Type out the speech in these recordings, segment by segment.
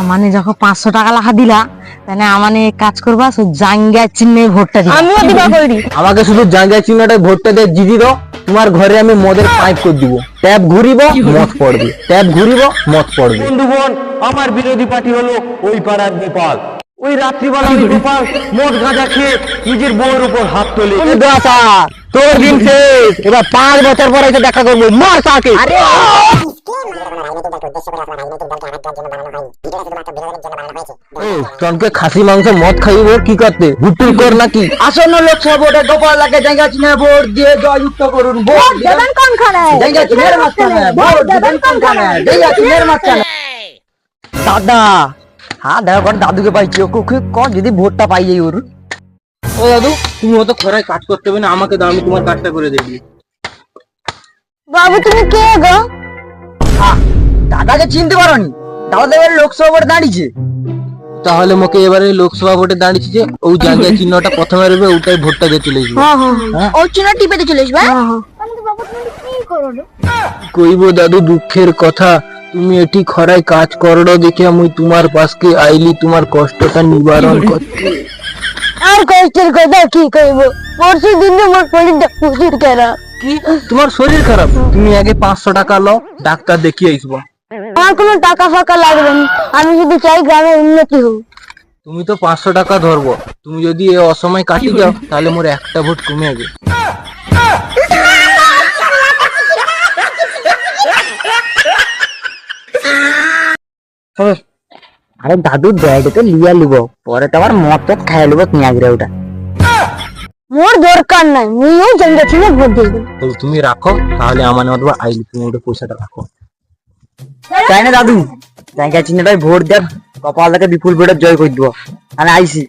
আমানে যখন পাঁচশো টাকা লেখা দিলা তাহলে আমানে কাজ করবা সব জাঙ্গা চিহ্নে ভোটটা দিবা। আমিও দিবা করি আমাকে শুধু জায়গা চিহ্নটা ভোটটা দিয়ে জিজি দাও তোমার ঘরে আমি মদের পাইপ করে দিব। ট্যাপ ঘুরিব মদ পড়বে। ট্যাপ ঘুরিব মদ পড়বে। বন্ধুগণ আমার বিরোধী পার্টি হলো ওই পাড়ার গোপাল ওই রাত্রিবেলা ওই গোপাল মদ গাঁজা খেয়ে নিজের বউয়ের উপর হাত তোলে। তোর দিন শেষ। এবার পাঁচ বছর পরে এসে দেখা করব। মার তাকে খাসি মাংস মদ খাইব কি করতে? হুটুল কর নাকি? আসন্ন লোকসভা ভোটে গোপাল লাগে জায়গা চিনে ভোট দিয়ে জয়যুক্ত করুন। ভোট দেবেন কোনখানে? জায়গা মাঝখানে। ভোট দেবেন কোনখানে? জায়গা মাঝখানে। দাদা! হ্যাঁ দেখা কর দাদুকে পাইছি। ওকে ওকে কর যদি ভোটটা পাই যাই ওর। ও দাদু তুমি অত খরায় কাজ করতে হবে না আমাকে দাও আমি তোমার কাজটা করে দেবি বাবু তুমি কে গো? দাদাকে চিনতে পারোনি? দাদা এবার লোকসভা ভোটে দাঁড়িয়েছে। তাহলে মোকে এবারে লোকসভা ভোটে দাঁড়িয়েছে যে ওই জায়গায় চিহ্নটা প্রথমে রবে ওটাই ভোটটা দিয়ে চলে যাবে হ্যাঁ হ্যাঁ ও চিনা টিপেতে চলে আসবে কইব দাদু দুঃখের কথা। তুমি এটি খরায় কাজ করো দেখে আমি তোমার পাশকে আইলি তোমার কষ্টটা নিবারণ করতে। আর কষ্টের কথা কি কইব? পরশু দিন মোর শরীরটা প্রচুর কেনা কি? তোমার শরীর খারাপ? তুমি আগে পাঁচশো টাকা লও ডাক্তার দেখিয়ে আসব। আমার কোনো টাকা ফাঁকা লাগবে না। আমি যদি চাই গ্রামের উন্নতি হোক। তুমি তো পাঁচশো টাকা ধরবো। তুমি যদি এ অসময় কাটি যাও তাহলে মোর একটা ভোট কমে যাবে। আরে দাদু ব্যাগে লিয়া লিব। পরে তো আবার মত খাই লিব পেঁয়াজ ওটা। মোর দরকার নাই মুইও জঙ্গে ছিল ভোট দিয়ে দেব। তো তুমি রাখো তাহলে আমার মতো আইলি তুমি ওটা পয়সাটা রাখো। তাই না দাদু? তাই জায়গা চিহ্নটাই ভোট দেব কপালটাকে বিপুল ভোটে জয় করে দিব। আমি আইসি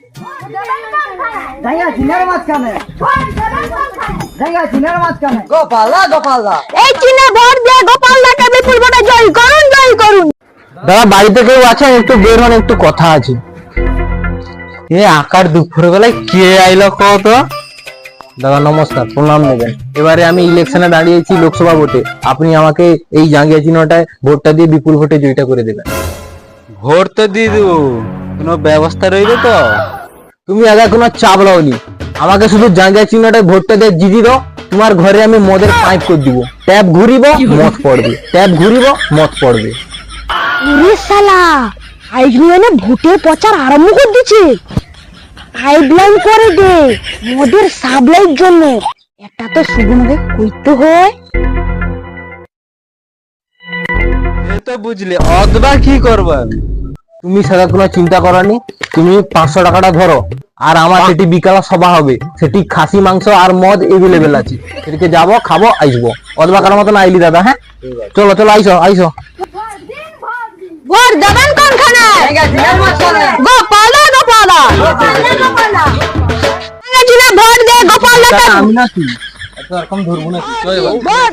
গোপালা গোপালা। এই চিনে ভোট দিয়ে গোপাল দাকে বিপুল ভোটে জয় করুন জয় করুন। দাদা বাড়িতে কেউ আছেন? একটু বের হন একটু কথা আছে। এ আকার দুপুর বেলায় কে আইলো কত দাদা নমস্কার প্রণাম নেবেন। এবারে আমি ইলেকশনে দাঁড়িয়েছি লোকসভা ভোটে। আপনি আমাকে এই জাঙ্গিয়া চিহ্নটায় ভোটটা দিয়ে বিপুল ভোটে জয়টা করে দেবেন। ভোট তো দিয়ে দেবো। কোনো ব্যবস্থা রইবে তো? তুমি আগে কোনো চাপ লাওনি। আমাকে শুধু জাঙ্গিয়া চিহ্নটায় ভোটটা দিয়ে জিজি দাও। তোমার ঘরে আমি মদের পাইপ করে দিব। ট্যাপ ঘুরিব মদ পড়বে। ট্যাপ ঘুরিব মদ পড়বে। ওরে ভোটের প্রচার আরম্ভ করে দিচ্ছে পাইপলাইন করে দে মোদের জন্য। এটা তো সুগুণকে কইতে হয়। এ তো বুঝলি অতটা কি করবা তুমি সেটা কোনো চিন্তা করানি? তুমি পাঁচশো টাকাটা ধরো আর আমার সেটি বিকাল সভা হবে সেটি খাসি মাংস আর মদ এভেলেবেল আছে। সেটিকে যাব খাব আসব অথবা কারোর মতন আইলি দাদা হ্যাঁ? চলো চলো আইসো আইসো। ভোট দেবেন কোনখানে গোপালা গোপালা। ভোট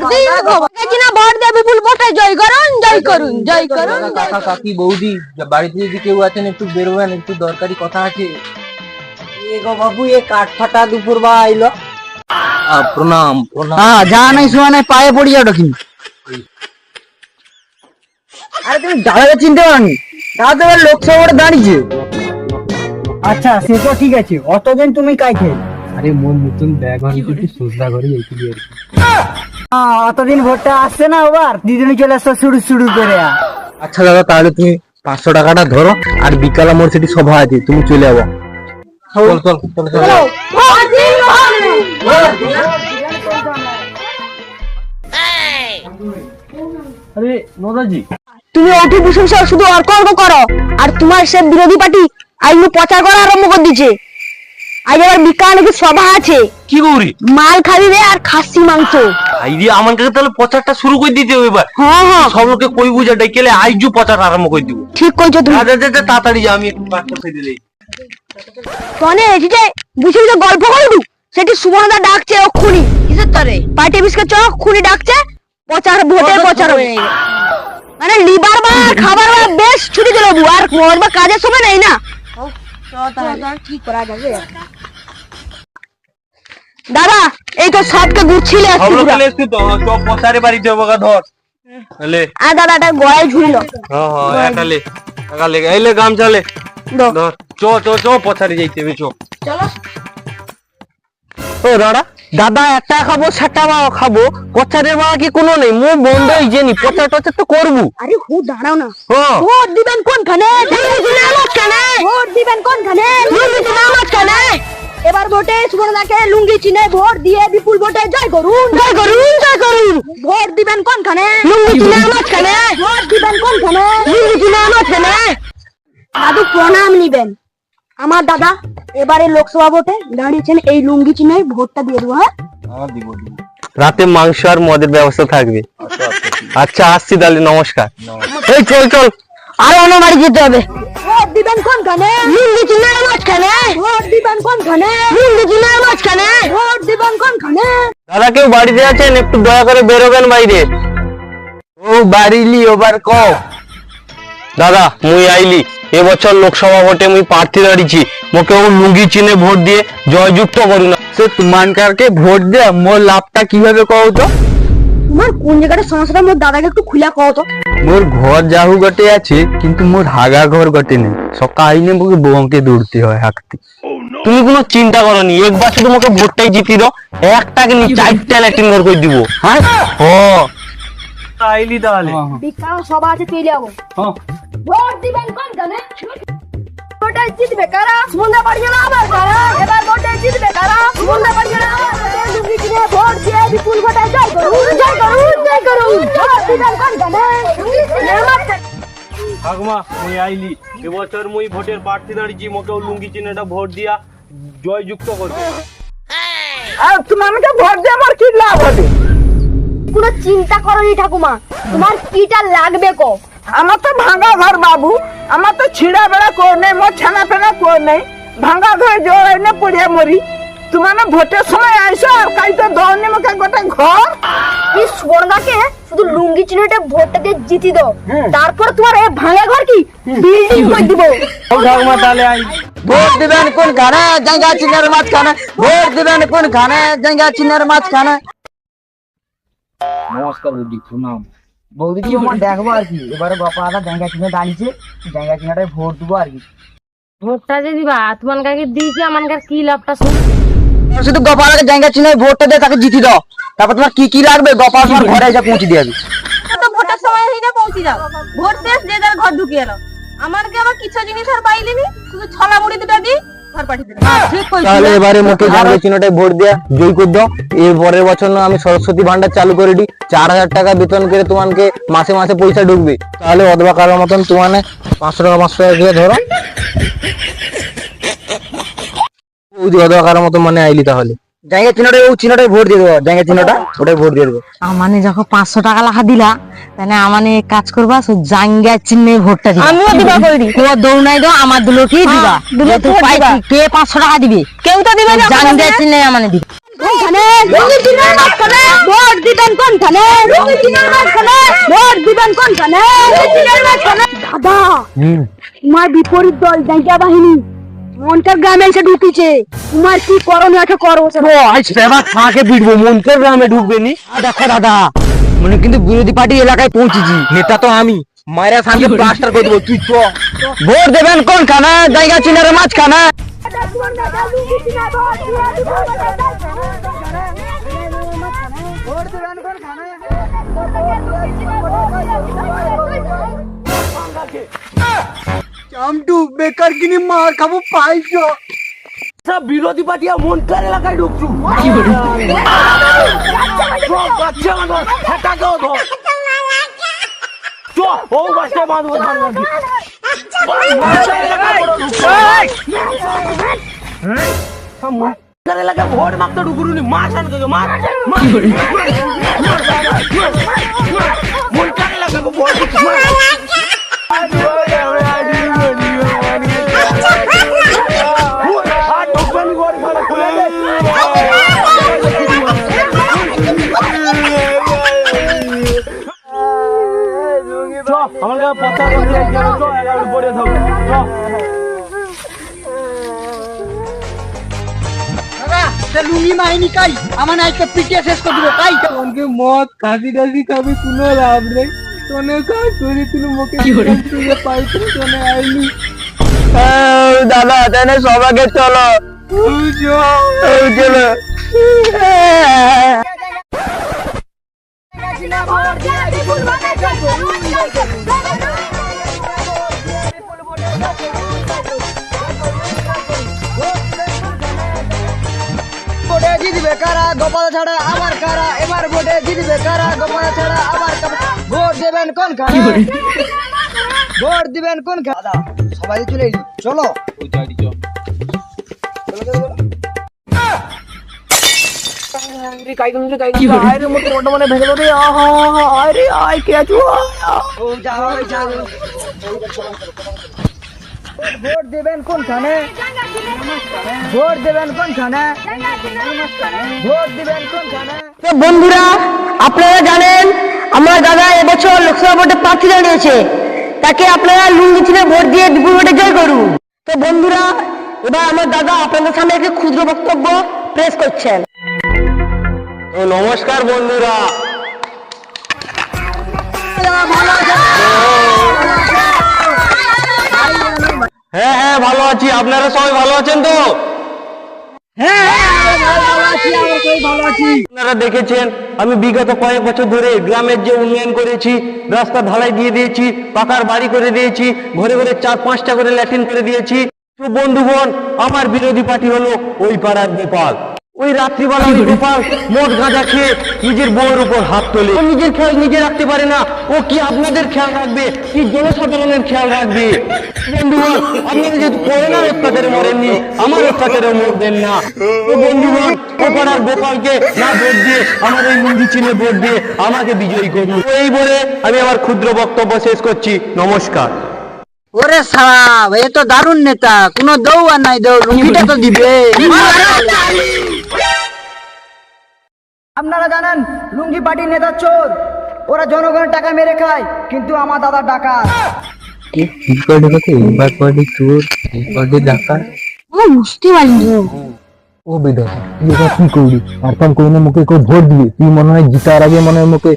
দে বাড়িতে যদি কেউ আছেন একটু বেরোবেন একটু দরকারি কথা আছে। এ গো বাবু এ কাঠ ফাটা দুপুর বা আইলো প্রণাম প্রণাম। হ্যাঁ যা নাই শোয়া নাই পায়ে পড়ি যাও কিন্তু। আরে তুমি দাদাকে চিনতে পারনি? দাদা তো এবার লোকসভা দাঁড়িয়েছে। আচ্ছা সে তো ঠিক আছে। অতদিন তুমি কাই খেয়ে আরে মোর নতুন ব্যাগ আমি একটু সোজা করে এইটুকু আর হ্যাঁ, অতদিন ভোটটা আসছে না আবার? দিদিনি চলে আসছে শুরু শুরু করে। আচ্ছা দাদা তাহলে তুমি পাঁচশো টাকাটা ধরো আর বিকাল আমার সেটি সভা আছে তুমি চলে যাব চল চল চল চল। আরে নদাজি। তুমি ওটি প্রশংসা শুধু অর্ক অর্ক করো আর তোমার সে বিরোধী পার্টি আইনু প্রচার করা আরম্ভ করে দিচ্ছে আজ আবার বিকাল নাকি সভা আছে। কি গৌরি? মাল খাবি রে আর খাসি মাংস। আইডি আমার কাছে তাহলে প্রচারটা শুরু করে দিতে হবে এবার। হ্যাঁ হ্যাঁ। সব লোকে কই বুঝা ডেকেলে আইজু প্রচার আরম্ভ করে দিব। ঠিক কইছো তুমি। আরে, আরে, তাড়াতাড়ি যা আমি একটু বাচ্চা খেয়ে দিলেই। তনে এসেছে বুঝে বুঝে গল্প করবি সেটি সুবর্ণদা ডাকছে ও খুনি কিসের তরে? পার্টি বিস্কুট চ খুনি ডাকছে। প্রচার ভোটের প্রচার হবে মানে লিবার বা খাবার বা বেশ ছুটি দিল আর মোর বা কাজের সময় নেই না। কি করা যাবে। দাদা এই তো সবকে গুছিয়ে আসছি লোক পুরা। এসছি তো সব বাড়ি যাব গা ধর। দাদা এটা গলায় ঝুলিল। হ্যাঁ হ্যাঁ টাকা। ধর চ চ চ পছাড়ি যাইতে চ। চলো। ও দাদা। দাদা একটা খাব সেটা মাও খাব। পচারের মাও কি কোনো নেই? মু বন্ধ হয়ে পচার টচার তো করব। আরে হু দাঁড়াও না। হ্যাঁ ভোট দিবেন কোনখানে? ভোট দিবেন কোনখানে? এবার ভোটে সুবর্ণাকে লুঙ্গি চিনে ভোট দিয়ে বিপুল ভোটে জয় করুন। জয় করুন জয় করুন। ভোট দিবেন কোনখানে? লুঙ্গি চিনে মাঝখানে ভোট দিবেন কোনখানে? লুঙ্গি চিনে মাঝখানে দাদু প্রণাম নিবেন। আমার দাদা এবারে লোকসভা ভোটে দাঁড়িয়েছেন এই লুঙ্গি চিনে ভোটটা দিয়ে দেবো হ্যাঁ? রাতে মাংস আর মদের ব্যবস্থা থাকবে। আচ্ছা আসছি তাহলে নমস্কার। এই চল চল। আর অন্য বাড়ি যেতে হবে। ভোট দিবেন কোনখানে? লুঙ্গি চিনের মাঝখানে। ভোট দিবেন কোনখানে? লুঙ্গি চিনের মাঝখানে। ভোট দিবেন কোনখানে? দাদা কেউ বাড়িতে আছেন? একটু দয়া করে বেরোবেন বাইরে। ও বাড়িলি ওবার ক? দাদা মুই আইলি। এবছর লোকসভা ভোটে মুই প্রার্থী দাঁড়িয়েছি মোকে ও লুঙ্গি চিনে ভোট দিয়ে জয়যুক্ত করুন সে তুমানকারকে ভোট দে মোর লাভটা কীভাবে কও তো? তোমার কোন জায়গাটা সমস্যাটা মোর দাদাকে একটু খুলে কও তো। মোর ঘর যাহু গটে আছে কিন্তু মোর হাগা ঘর গটে নেই। সকাল আইনে মোকে বউকে দৌড়তে হয় হাঁকতে। তুমি কোনো চিন্তা করনি একবার শুধু মোকে ভোটটাই জিতি দাও একটাকে নি চারটা ল্যাট্রিন ঘর করে দিব। হ্যাঁ? ও আইলি তাহলে বিকাল সভা আছে তুই যাব ভোট দিবেন কোনখানে ভোটে জিতবে কারা সুমন্দা বাড়ি গেল আবার কারা এবার ভোটে জিতবে কারা সুমন্দা বাড়ি গেল আবার কারা লুঙ্গি কিনে ভোট দিয়ে বিপুল ভোটে জয় করুন জয় করুন জয় করুন ভোট দিবেন কোনখানে লুঙ্গি ঠাকুমা মুই আইলি এবছর মুই ভোটের প্রার্থী দাঁড়িয়েছি মোকে লুঙ্গি চিহ্নটা ভোট দিয়া জয়যুক্ত করবে আর তুমি ভোট দিয়ে আমার কি লাভ হবে কোনো চিন্তা করনি ঠাকুমা। তোমার কিটা লাগবে কো? আমার তো ভাঙা ঘর বাবু আমার তো ছিঁড়া বেড়া কর নেই মোর ছানা পেনা কর নেই। ভাঙা ঘর জোর এনে পড়িয়া মরি। তোমার ভোটের সময় আইসো আর কাই তো দৌড়নি মুখে গোটা ঘর। এই সুবর্ণাকে শুধু লুঙ্গি চিনেটে ভোটটা দিয়ে জিতি দাও। তারপর তোমার এই ভাঙা ঘর কি? বিল্ডিং করে দিব। ঠাকুমা তাহলে আই। ভোট দিবেন কোন খানে জায়গা চিনের মাঝখানে। ভোট দিবেন কোন খানে জায়গা চিনের মাঝখানে। নমস্কার বৌদি প্রণাম। বৌদি কি আমার দেখব আর কি এবারে বাপা দাদা জায়গা চিনে দাঁড়িয়েছে জায়গা চিনাটাই ভোট দেবো আর কি। ভোটটা যে দিবা তোমার কাকে দিই কি আমার কাছে কি লাভটা শুন? শুধু গোপালকে জায়গা চিনে ভোটটা দিয়ে তাকে জিতি দাও। তারপর তোমার কি কি লাগবে গোপাল তোমার ঘরে এসে পৌঁছে দিয়ে যাবে তো ভোটের সময় হইলে পৌঁছে যাও। ভোট শেষ যে যার ঘর ঢুকিয়ে এলো আমার কি আবার কিছু জিনিস আর পাইলিনি? শুধু ছলা মুড়ি দুটা দি? কইছি তাহলে এবারে মুখে জানবে চিহ্নটাই ভোট দেয়া জয় করে দাও। এর পরের বছর না আমি সরস্বতী ভান্ডার চালু করে দিই। চার হাজার টাকা বেতন করে তোমাকে মাসে মাসে পয়সা ঢুকবে। তাহলে অথবা কারোর মতন তোমার পাঁচশো টাকা পাঁচশো টাকা দিয়ে ধরো। বৌদি অথবা কারোর মতন মানে আইলি তাহলে। জায়গা চিহ্নটাই ও চিহ্নটাই ভোট দিয়ে দেবো। জায়গা চিহ্নটা ওটাই ভোট দিয়ে দেবো। আমানে যখন পাঁচশো টাকা লেখা দিলা তাহলে আমানে কাজ করবা সো জাঙ্গা চিহ্নে ভোটটা দিবা। আমিও দিবা কইরি তোমার দৌড়াই দাও আমার দুলো কি দিবা। দুলো যেহেতু ভোট কে পাঁচশো টাকা দিবে? কেউ তো দিবে না জাঙ্গা চিহ্নে আমানে। দিবে। কোনখানে লুঙ্গি চিনের মাঝখানে ভোট দিবেন কোনখানে মাঝখানে ভোট দিবেন কোনখানে লুঙ্গি চিনের মাঝখানে দাদা তোমার বিপরীত দল জায়গা বাহিনী। মনকার গ্রামে এসে ঢুকিছে। তোমার কি করণীয় আছে করো আজ এবার ফাঁকে পিটবো মন্ত্রের গ্রামে ঢুকবে নি? দেখো দাদা মানে কিন্তু বিরোধী পার্টি এলাকায় পৌঁছেছি। নেতা তো আমি। মায়েরা সামনে প্লাস্টার করে দেবো তুই চ। ভোট দেবেন কোন খানে জায়গা চিনার মাঝখানে চামটু বেকার কিনে মার খাব পাইছো সব বিরোধী পার্টি আর মন্ত্রের এলাকায় ঢুকছু ও গাছটা বাঁধবো ধান গাছি এলাকায় ভোট মাগতে ঢুকুরুনি মাছ আনতে মাছ মন্ত্রের এলাকায় ভোট আমার কাছে পচা লাগছে তো এগারো পড়ে থাকব লুঙ্গি মাইনি কাই? আমার আজকে পিটিয়ে শেষ করে দিবো কাই? মদ খাসি টাসি খাবি কোনো লাভ নেই। অনেক কাজ করে তুই মুখে তুই পাইতে চলে আইলি দাদা সবাইকে চলো। চলো। ভোটে জিতবে কারা গোপাল ছাড়া আমার কারা? এবার ভোটে জিতবে কারা গোপাল ছাড়া কারা? ভোট দেবেন কোন কারা? ভোট দিবেন কোন কারা? সবাই চলে এলি। চলো। ও যাও ওই যাও ভোট দেবেন কোনখানে? ভোট দেবেন কোনখানে? ভোট দিবেন কোনখানে? বন্ধুরা আপনারা জানেন আমার দাদা এবছর লোকসভা ভোটে প্রার্থী দাঁড়িয়েছে তাকে আপনারা লুঙ্গি চিনে ভোট দিয়ে বিপুল ভোটে জয় করুন। তো বন্ধুরা এবার আমার দাদা আপনাদের সামনে একটি ক্ষুদ্র বক্তব্য প্রেস করছেন। নমস্কার বন্ধুরা। হ্যাঁ হ্যাঁ ভালো আছি। আপনারা সবাই ভালো আছেন তো? আপনারা দেখেছেন, আমি বিগত কয়েক বছর ধরে গ্রামের যে উন্নয়ন করেছি, রাস্তা ঢালাই দিয়ে দিয়েছি, পাকার বাড়ি করে দিয়েছি, ঘরে ঘরে চার পাঁচটা করে ল্যাট্রিন করে দিয়েছি। বন্ধুগণ, আমার বিরোধী পার্টি হলো ওই পাড়ার গোপাল ওই রাত্রিবেলা ওই গোপাল মদ গাঁজা খেয়ে নিজের বউয়ের উপর হাত তোলে। নিজের খেয়াল নিজে রাখতে পারে না। ও কি আপনাদের খেয়াল রাখবে? কি জনসাধারণের খেয়াল রাখবে? বন্ধুগণ আপনারা যেহেতু করোনার অত্যাচারে মরেননি আমার অত্যাচারে মরবেন না। তো বন্ধুগণ ও পাড়ার গোপালকে না ভোট দিয়ে আমার এই মুন্দি চিনে ভোট দিয়ে আমাকে বিজয়ী করুন। এই বলে আমি আমার ক্ষুদ্র বক্তব্য শেষ করছি। নমস্কার। ওরে সারা এ তো দারুণ নেতা। কোনো দৌ আর নাই দৌ লুঙ্গিটা তো দিবে। আপনারা জানেন লুঙ্গি পার্টির নেতা চোর। ওরা জনগণের টাকা মেরে খায় কিন্তু আমার দাদা ডাকাত। ও বুঝতে পারিনি ও বেদা তুই এটা কি না মুখে কেউ ভোট দিবি? তুই মনে হয় জিতার আগে মনে হয় মুখে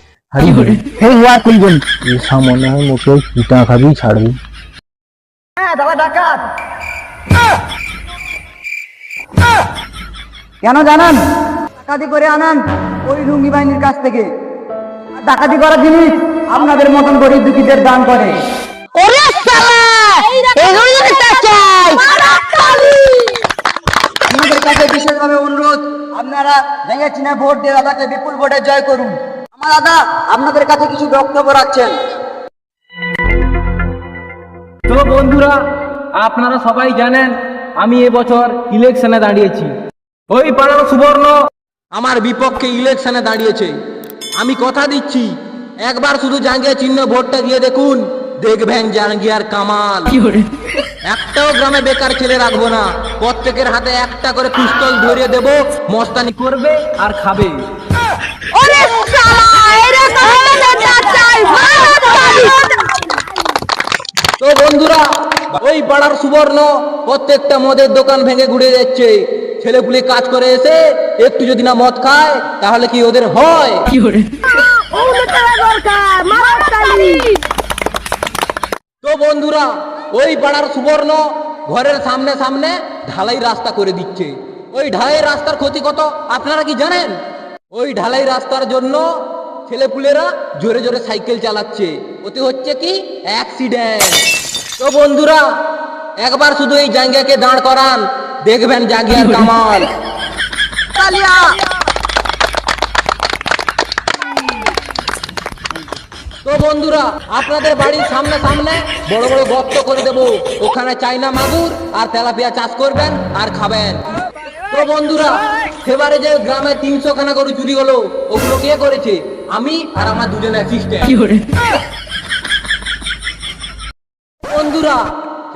হে কইবেন এসা মনে হয় মুখে খাবি ছাড়বি। হ্যাঁ দাদা ডাকাত। কেন জানান? ডাকাতি করে আনান ওই লুঙ্গি বাহিনীর কাছ থেকে। ডাকাতি করা জিনিস আপনাদের মতন গরিব দুঃখীদের দান করে। কাছে বিশেষভাবে অনুরোধ আপনারা ভেঙে চিনে ভোট দিয়ে দাদাকে বিপুল ভোটে জয় করুন। আমার দাদা আপনাদের কাছে কিছু বক্তব্য রাখছেন। তো বন্ধুরা আপনারা সবাই জানেন আমি এবছর ইলেকশনে দাঁড়িয়েছি। ওই পাড়ার সুবর্ণ। আমার বিপক্ষে ইলেকশনে দাঁড়িয়েছে। আমি কথা দিচ্ছি একবার শুধু জাঙ্গিয়া চিহ্ন ভোটটা দিয়ে দেখুন। দেখবেন জাঙ্গিয়ার কামাল। একটাও গ্রামে বেকার ছেলে রাখব না। প্রত্যেকের হাতে একটা করে পিস্তল ধরিয়ে দেবো মস্তানি করবে আর খাবে। ওরে শালা এরকম নেতা চাই ভারত তো বন্ধুরা ওই পাড়ার সুবর্ণ প্রত্যেকটা মদের দোকান ভেঙে ঘুরে যাচ্ছে। ছেলেপুলে কাজ করে এসে একটু যদি না মদ খায় তাহলে কি ওদের হয়? তো বন্ধুরা ওই পাড়ার সুবর্ণ ঘরের সামনে সামনে ঢালাই রাস্তা করে দিচ্ছে। ওই ঢালাই রাস্তার ক্ষতি কত আপনারা কি জানেন? ওই ঢালাই রাস্তার জন্য ছেলেপুলেরা জোরে জোরে সাইকেল চালাচ্ছে। ওতে হচ্ছে কি? অ্যাক্সিডেন্ট তো বন্ধুরা একবার শুধু এই জায়গাকে দাঁড় করান। দেখবেন জাঙ্গিয়ার কামাল। তালিয়া তো বন্ধুরা আপনাদের বাড়ির সামনে সামনে বড় বড় গর্ত করে দেব। ওখানে চাইনা মাগুর আর তেলাপিয়া চাষ করবেন আর খাবেন। তো বন্ধুরা সেবারে যে গ্রামে তিনশো খানা গরু চুরি হলো ওগুলো কে করেছে? আমি আর আমার দুজন অ্যাসিস্ট্যান্ট বন্ধুরা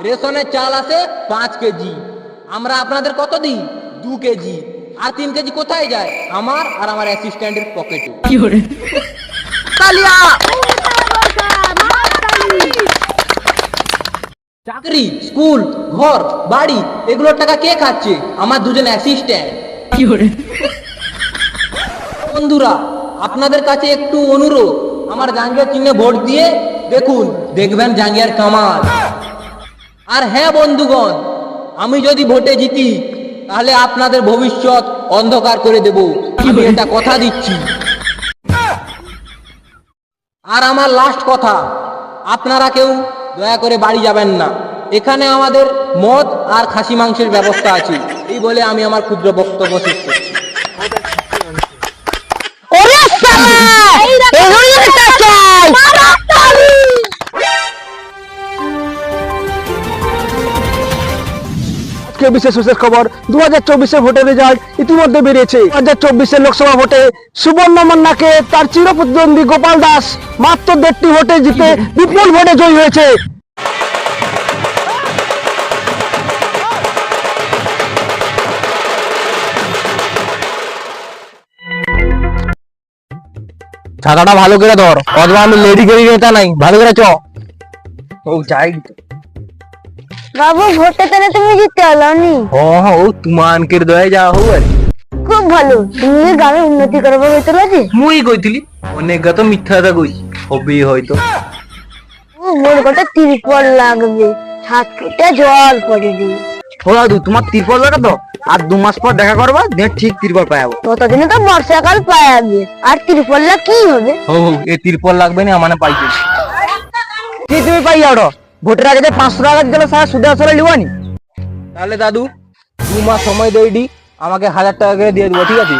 রেশনের চাল আসে পাঁচ কেজি। আমরা আপনাদের কত দিই? দু কেজি। আর তিন কেজি কোথায় যায়? আমার আর আমার অ্যাসিস্ট্যান্টের পকেটে তালিয়া চাকরি স্কুল ঘর বাড়ি এগুলোর টাকা কে খাচ্ছে? আমার দুজন অ্যাসিস্ট্যান্ট বন্ধুরা আপনাদের কাছে একটু অনুরোধ। আমার জাঙ্গিয়ার চিহ্নে ভোট দিয়ে দেখুন দেখবেন জাঙ্গিয়ার কামাল। আর হ্যাঁ বন্ধুগণ আমি যদি ভোটে জিতি, তাহলে আপনাদের ভবিষ্যৎ অন্ধকার করে দেব। আমি এটা কথা দিচ্ছি। আর আমার লাস্ট কথা, আপনারা কেউ দয়া করে বাড়ি যাবেন না। এখানে আমাদের মদ আর খাসি মাংসের ব্যবস্থা আছে। এই বলে আমি আমার ক্ষুদ্র বক্তব্য শেষ করছি। আজকে বিশেষ বিশেষ খবর। দু হাজার চব্বিশে ভোটের রেজাল্ট ইতিমধ্যে বেরিয়েছে। দু হাজার চব্বিশের লোকসভা ভোটে সুবর্ণ মান্নাকে তার চিরপ্রতিদ্বন্দ্বী গোপাল দাস মাত্র দেড়টি ভোটে জিতে বিপুল ভোটে জয়ী হয়েছে। ছাতাটা ভালো করে ধর। অথবা আমি লেডি করে যেতে নাই। ভালো করে চ। ও যাই। বাবু ভোটে তাহলে তুমি জিততে হলো নি ও ও তুমানকের দয়ে যা হো আর খুব ভালো। তুমি গ্রামে উন্নতি করবে ভেতর আছে মুই কইছিলি অনেক গা তো মিথ্যা কথা কইছি হবে হয়তো। ও মোর গোটা তিরপল লাগবে। ছাদ কেটে জল পড়ে দিই ও দাদু তোমার তিরপল দেখা তো? আর দু মাস পর দেখা করবা দিয়ে ঠিক তিরপল পাবো ততদিনে তো বর্ষাকাল পাওয়া যাবে। আর তিরপলটা কি হবে? ও এ তিরপল লাগবে না আমানে পাইছে। কি তুমি পাই যাও ভোটের আগে যে পাঁচশো টাকা দিতে স্যার সুদে আসলে লিবানি তাহলে দাদু দু মাস সময় দেই আমাকে হাজার টাকা করে দিয়ে দেবো ঠিক আছে?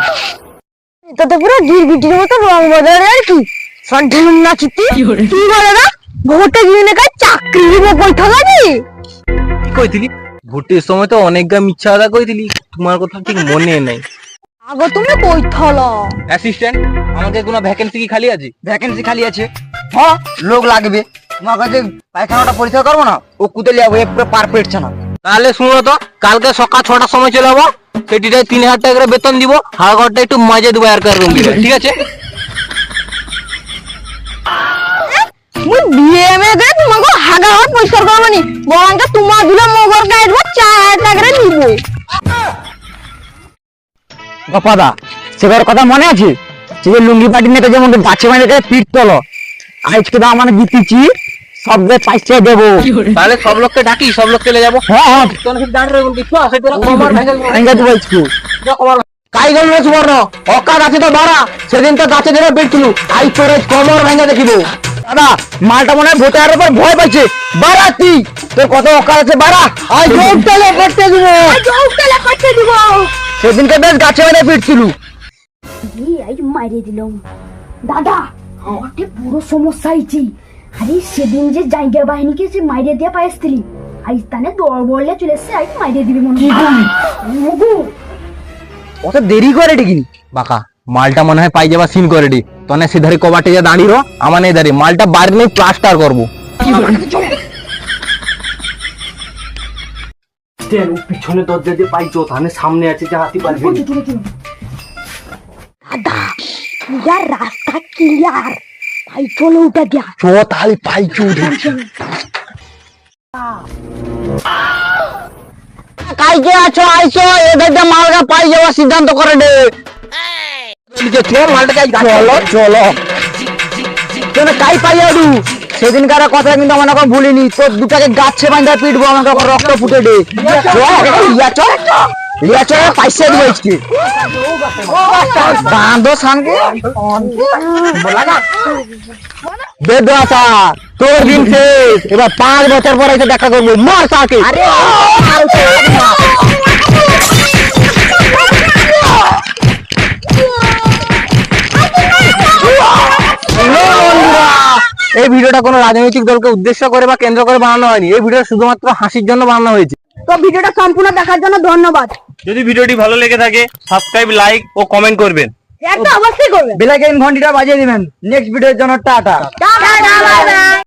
এটা তো পুরো গিরগিটির মতো রং বদলে আর কি। সন্ঠান না চিত্তি কি বলে? না ভোটে গিয়ে কাজ চাকরি দিব বৈঠক আছে কি কইছিলি? ভোটের সময় তো অনেক গা মিথ্যা কথা কইছিলি। তোমার কথা ঠিক মনে নাই। আগো তুমি বৈঠল। অ্যাসিস্ট্যান্ট আমাকে কোনো ভ্যাকেন্সি কি খালি আছে? ভ্যাকেন্সি খালি আছে। হ্যাঁ লোক লাগবে। তোমার কাছে পায়খানাটা পরীক্ষা করব না ও কুতে লিয়াবো একটু পার পেটছে না। তাহলে শুনো তো কালকে সকাল ছটার সময় চলে যাব সেটিটাই তিন হাজার টাকা করে বেতন দিব হাড়গড়টা একটু মাঝে দেবো আর রুম ঠিক আছে? মুই বিয়ে মে গে তোমাকে হাগা হাত পরিষ্কার করব নি। বরঞ্চ তোমার দিলে মগর চার হাজার টাকা করে দিব গপাদা সেবার কথা মনে আছে? যে লুঙ্গি পাটি নেতা যেমন গাছে বাঁধে পিট তোলো। আজকে তো আমার জিতেছি সবকে পয়সা দেবো। তাহলে সব লোককে ডাকি সব লোক চলে যাব। হ্যাঁ হ্যাঁ। তোর কি দাঁড় রয়ে বলবি চল সেটা কমার ভেঙে। ভেঙে দেবো আজকে কাই গেল রে সুবর্ণ? অকাত আছে তো বাড়া। সেদিন তো গাছে ধরে পেটছিল আই তোর কমর ভেঙে দেখিব। দাদা মালটা মনে হয় ভোটারের উপর ভয় পাচ্ছে বাড়াতি তোর কত অকাল আছে বাড়া? আজ জোরটালে করতে দিব। জৌটালে করতে দিব। সেদিনকে বেশ গাছে বেঁধে ফিরছিল এই মারিয়ে দিলাম। দাদা একটা বড় সমস্যা হয়েছে আরে সেদিন যে জায়গা বাহিনীকে যে মাইরে দিয়ে পাইছিলি আজ তানে দৌড় বললে চলে এসছে আজ মাইরে দিবে মনে হয়। অত দেরি করে ডেকিনি বাকা মালটা মনে হয় পাই যাবা সিন করে দি তনে সিধারে কবাটে যা দাঁড়িয়ে রো আমার নেই দাঁড়িয়ে মালটা বাড়ি নেই প্লাস্টার করব। পিছনে দরজা দিয়ে পাইছো তাহলে সামনে আছে যে হাতি পারবে। দাদা রাস্তা ক্লিয়ার চলো কাইকে আছো আইছো এদের মালটা পাই যাওয়ার সিদ্ধান্ত করে দে। চলো চলো কেন কাই পাই যাবি? সেদিনকার কথা কিন্তু আমার এখন ভুলিনি। তোর দুটাকে গাছে বান্ধা পিটবো আমাকে রক্ত ফুটে দে। চল। ইয়া চল। পাইসা দিব আজকে। বাঁধো তোর দিন শেষ। এবার পাঁচ বছর পরে এসে দেখা করব। মার তাকে। এই ভিডিওটা কোনো রাজনৈতিক দলকে উদ্দেশ্য করে বা কেন্দ্র করে বানানো হয়নি। এই ভিডিও শুধুমাত্র হাসির জন্য বানানো হয়েছে। তো ভিডিওটা সম্পূর্ণ দেখার জন্য ধন্যবাদ। যদি ভিডিওটি ভালো লেগে থাকে সাবস্ক্রাইব লাইক ও কমেন্ট করবেন। একটা অবশ্যই করবেন। বেলাইকেন ঘন্টিটা বাজিয়ে দিবেন। নেক্সট ভিডিওর জন্য টাটা। Tata bye bye